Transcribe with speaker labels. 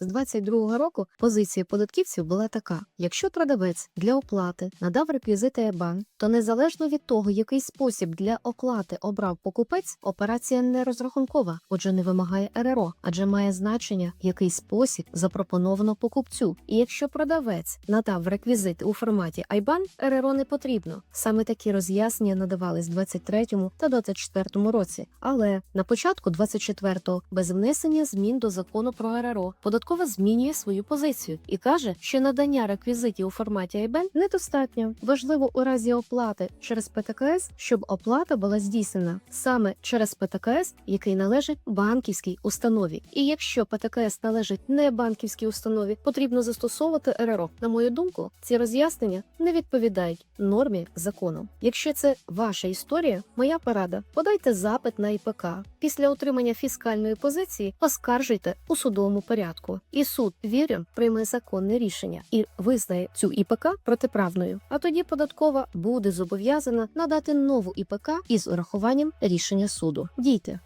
Speaker 1: З 22 року позиція податківців була така: якщо продавець для оплати надав реквізити ЕБАН, то незалежно від того, який спосіб для оплати обрав покупець, операція не розрахункова, отже, не вимагає РРО, адже має значення, який спосіб запропоновано покупцю. І якщо продавець надав реквізити у форматі IBAN, РРО не потрібно. Саме такі роз'яснення надавались в 23 та 24 році. Але на початку 24-го, без внесення змін до закону про РРО, податкова змінює свою позицію і каже, що надання реквізитів у форматі IBAN недостатньо. Важливо у разі оплати через ПТКС, щоб оплата була здійснена саме через ПТКС, який належить банківській установі. І якщо ПТКС належить не банківській установі, потрібно застосовувати РРО. На мою думку, ці роз'яснення не відповідають нормі закону. Якщо це ваша історія, моя порада подайте запит на ІПК. Після отримання фіскальної позиції оскаржуйте у судовому порядку, і суд вірю прийме законне рішення і визнає цю ІПК протиправною. А тоді податкова буде зобов'язана надати нову ІПК із урахуванням рішення суду. Дійте.